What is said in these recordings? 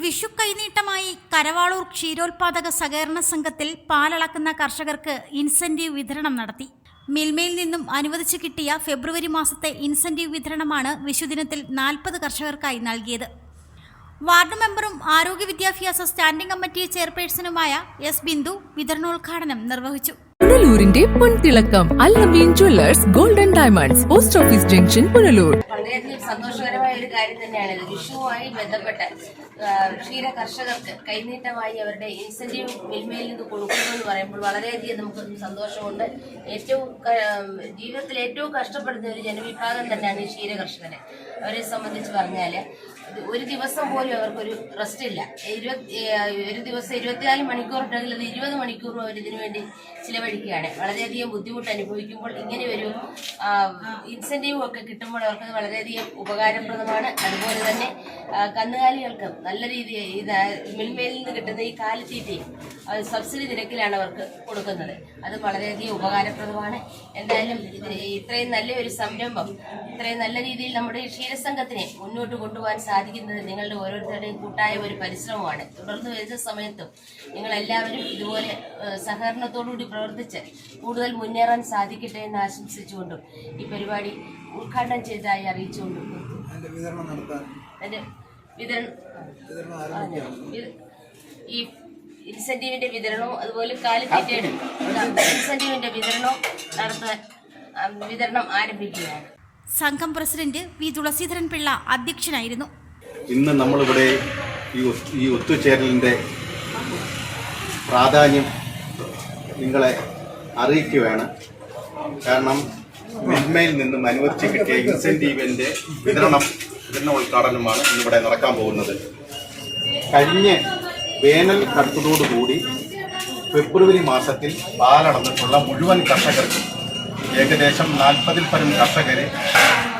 വിഷു കൈനീട്ടമായി കരവാളൂർ ക്ഷീരോത്പാദക സഹകരണ സംഘത്തിൽ പാലളക്കുന്ന കർഷകർക്ക് ഇൻസെന്റീവ് വിതരണം നടത്തി. മിൽമയിൽ നിന്നും അനുവദിച്ചു കിട്ടിയ ഫെബ്രുവരി മാസത്തെ ഇൻസെന്റീവ് വിതരണമാണ് വിഷുദിനത്തിൽ നാൽപ്പത് കർഷകർക്കായി നൽകിയത്. വാർഡ് മെമ്പറും ആരോഗ്യ വിദ്യാഭ്യാസ സ്റ്റാൻഡിംഗ് കമ്മിറ്റി ചെയർപേഴ്സണുമായ എസ് ബിന്ദു വിതരണോദ്ഘാടനം നിർവഹിച്ചു. പുനലൂരിന്റെ പൊൻതിളക്കം Allameen jewellers golden diamonds post office junction Punalur. കാര്യം തന്നെയാണ് വിഷുവുമായി ബന്ധപ്പെട്ട ക്ഷീര കർഷകർക്ക് കൈനീട്ടമായി അവരുടെ ഇൻസെന്റീവ് മിൽമയിൽ നിന്ന് കൊടുക്കുന്നു എന്ന് പറയുമ്പോൾ വളരെയധികം നമുക്ക് സന്തോഷമുണ്ട്. ഏറ്റവും ജീവിതത്തിൽ ഏറ്റവും കഷ്ടപ്പെടുന്ന ഒരു ജനവിഭാഗം തന്നെയാണ് ഈ ക്ഷീര കർഷകരെ അവരെ സംബന്ധിച്ച് പറഞ്ഞാൽ. ഇത് ഒരു ദിവസം പോലും അവർക്കൊരു റെസ്റ്റ് ഇല്ല. ഇരുപത്തി ഒരു ദിവസം ഇരുപത്തിനാല് മണിക്കൂറുണ്ടെങ്കിൽ അത് ഇരുപത് മണിക്കൂറും അവർ ഇതിനു വേണ്ടി ചിലവഴിക്കുകയാണ്. വളരെയധികം ബുദ്ധിമുട്ട് അനുഭവിക്കുമ്പോൾ ഇങ്ങനെ ഒരു ഇൻസെന്റീവും ഒക്കെ കിട്ടുമ്പോൾ അവർക്കത് വളരെയധികം ഉപകാരപ്രദമാണ്. അതുപോലെ തന്നെ കന്നുകാലികൾക്കും നല്ല രീതിയിൽ ഇത് മിൽമയിൽ നിന്ന് കിട്ടുന്ന ഈ കാലിത്തീറ്റയും സബ്സിഡി നിരക്കിലാണ് അവർക്ക് കൊടുക്കുന്നത്. അത് വളരെയധികം ഉപകാരപ്രദമാണ്. എന്തായാലും ഇത് ഇത്രയും നല്ലൊരു സംരംഭം ഇത്രയും നല്ല രീതിയിൽ നമ്മുടെ ഈ ക്ഷീരസംഘത്തിനെ മുന്നോട്ട് കൊണ്ടുപോകാൻ സാധിക്കുന്നത് നിങ്ങളുടെ ഓരോരുത്തരുടെയും കൂട്ടായ ഒരു പരിശ്രമമാണ്. തുടർന്ന് വരുന്ന സമയത്തും നിങ്ങളെല്ലാവരും ഇതുപോലെ സഹകരണത്തോടുകൂടി പ്രവർത്തിച്ച് കൂടുതൽ മുന്നേറാൻ സാധിക്കട്ടെ എന്ന് ആശംസിച്ചുകൊണ്ടും ഈ പരിപാടി ഉദ്ഘാടനം ചെയ്തതായി അറിയിച്ചുകൊണ്ടും വിതരണം നടത്താൻ. വിതരണം ഈ ഇൻസെന്റീവിന്റെ വിതരണവും അതുപോലെ കാലിത്തീറ്റയുടെ ഇൻസെന്റീവിന്റെ വിതരണവും നടത്താൻ വിതരണം ആരംഭിക്കുകയാണ്. സംഘം പ്രസിഡന്റ് വി തുളസീധരൻ പിള്ള അധ്യക്ഷനായിരുന്നു. ഇന്ന് നമ്മളിവിടെ ഈ ഈ ഒത്തുചേരലിന്റെ പ്രാധാന്യം നിങ്ങളെ അറിയിക്കുകയാണ്. കാരണം മിൽമയിൽ നിന്നും അനുവദിച്ച് കിട്ടിയ ഇൻസെന്റീവിന്റെ വിതരണം വിതരണ ഉദ്ഘാടനമാണ് ഇന്നിവിടെ നടക്കാൻ പോകുന്നത്. കഴിഞ്ഞ വേനൽ കടുത്തതോടുകൂടി ഫെബ്രുവരി മാസത്തിൽ പാലടന്നിട്ടുള്ള മുഴുവൻ കർഷകർക്കും ഏകദേശം നാൽപ്പതിൽ പരം കർഷകർ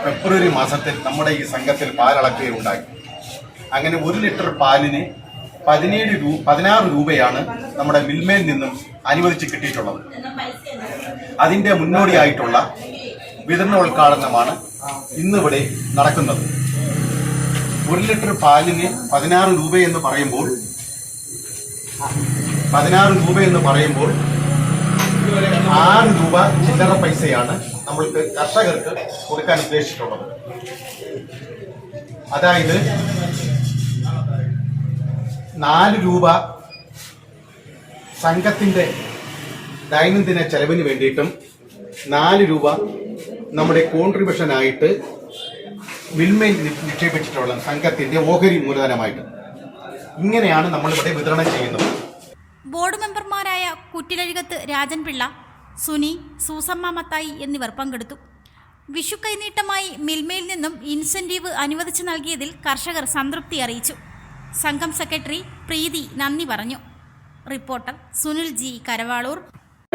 ഫെബ്രുവരി മാസത്തിൽ നമ്മുടെ ഈ സംഘത്തിൽ പാലളക്കുകയുണ്ടായി. അങ്ങനെ ഒരു ലിറ്റർ പാലിന് പതിനേഴ് രൂപ പതിനാറ് രൂപയാണ് നമ്മുടെ മിൽമയിൽ നിന്നും അനുവദിച്ച് കിട്ടിയിട്ടുള്ളത്. അതിന്റെ മുന്നോടിയായിട്ടുള്ള വിതരണോദ്ഘാടനമാണ് ഇന്നിവിടെ നടക്കുന്നത്. ഒരു ലിറ്റർ പാലിന് പതിനാറ് രൂപയെന്ന് പറയുമ്പോൾ പതിനാറ് രൂപ എന്ന് പറയുമ്പോൾ ആറ് രൂപ ചില്ലറ പൈസയാണ് നമ്മൾക്ക് കർഷകർക്ക് കൊടുക്കാൻ ഉദ്ദേശിച്ചിട്ടുള്ളത്. അതായത് നാല് രൂപ സംഘത്തിന്റെ ദൈനംദിന ചെലവിന് വേണ്ടിയിട്ടും നാല് രൂപ നമ്മുടെ കോൺട്രിബ്യൂഷനായിട്ട് മിൽമയിൽ നിക്ഷേപിച്ചിട്ടുള്ള സംഘത്തിന്റെ ഓഹരി മൂലധനമായിട്ട്. ഇങ്ങനെയാണ് നമ്മൾ ഇവിടെ വിതരണം ചെയ്യുന്നത്. ബോർഡ് മെമ്പർമാരായ കുറ്റിലഴുകത്ത് രാജൻപിള്ള സുനി സൂസമ്മ മത്തായി എന്നിവർ പങ്കെടുത്തു. വിഷു കൈനീട്ടമായി മിൽമയിൽ നിന്നും ഇൻസെന്റീവ് അനുവദിച്ചു നൽകിയതിൽ കർഷകർ സംതൃപ്തി അറിയിച്ചു. സംഘം സെക്രട്ടറി പ്രീതി നന്ദി പറഞ്ഞു. Reporter Sunil G Karavaloor.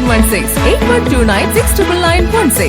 916 8129 69916.